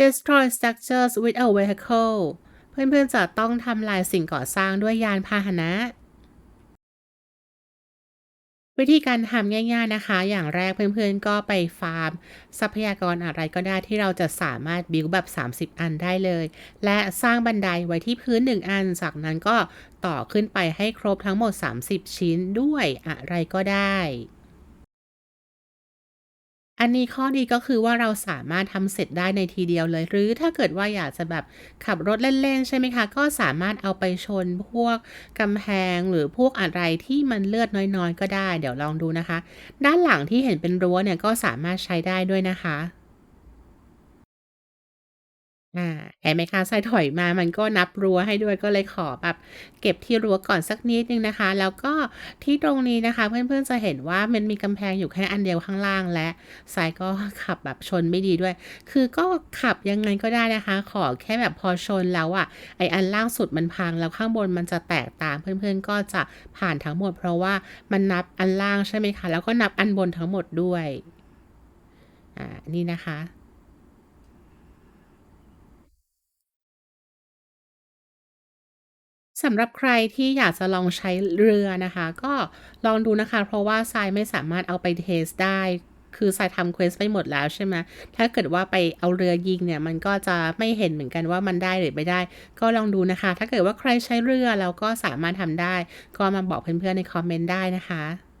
destroy structures with a vehicle เพื่อนๆจะต้องทำลายสิ่งก่อสร้างด้วยยานพาหนะ วิธีการทำง่ายๆนะคะ อย่างแรกเพื่อนๆก็ไปฟาร์ม ทรัพยากรอะไรก็ได้ที่เราจะสามารถบิวแบบ 30 อันได้เลย และสร้างบันไดไว้ที่พื้น 1 อัน จากนั้นก็ต่อขึ้นไปให้ครบทั้งหมด 30 ชิ้นด้วยอะไรก็ได้ อันนี้ข้อดีก็คือว่าเราสามารถทำเสร็จได้ในทีเดียวเลย หรือถ้าเกิดว่าอยากจะแบบขับรถเล่นๆใช่ไหมคะ ก็สามารถเอาไปชนพวกกำแพงหรือพวกอะไรที่มันเลือดน้อยๆ ก็ได้ เดี๋ยวลองดูนะคะ ด้านหลังที่เห็นเป็นรั้วเนี่ยก็สามารถใช้ได้ด้วยนะคะ อ่าเห็นไหมคะ ทรายถอยมามันก็นับรั้วให้ด้วย ก็เลยขอแบบเก็บที่รั้วก่อนสักนิดนึงนะคะ แล้วก็ที่ตรงนี้นะคะ เพื่อน ๆ จะเห็นว่ามันมีกำแพงอยู่แค่อันเดียวข้างล่าง และทรายก็ขับแบบชนไม่ดีด้วย คือก็ขับยังไงก็ได้นะคะ ขอแค่แบบพอชนแล้วอะ ไออันล่างสุดมันพัง แล้วข้างบนมันจะแตกตาม เพื่อน ๆ ก็จะผ่านทั้งหมด เพราะว่ามันนับอันล่างใช่ไหมคะ แล้วก็นับอันบนทั้งหมดด้วย อ่า นี่นะคะ สำหรับใครที่อยากจะลองใช้เรือนะคะ ก็ลองดูนะคะ เพราะว่าทรายไม่สามารถเอาไปเทสได้ คือทรายทำเควสไปหมดแล้วใช่ไหมถ้าเกิดว่าไปเอาเรือยิงเนี่ย มันก็จะไม่เห็นเหมือนกันว่ามันได้หรือไม่ได้ ก็ลองดูนะคะ ถ้าเกิดว่าใครใช้เรือแล้วก็สามารถทำได้ ก็มาบอกเพื่อนๆในคอมเมนต์ได้นะคะ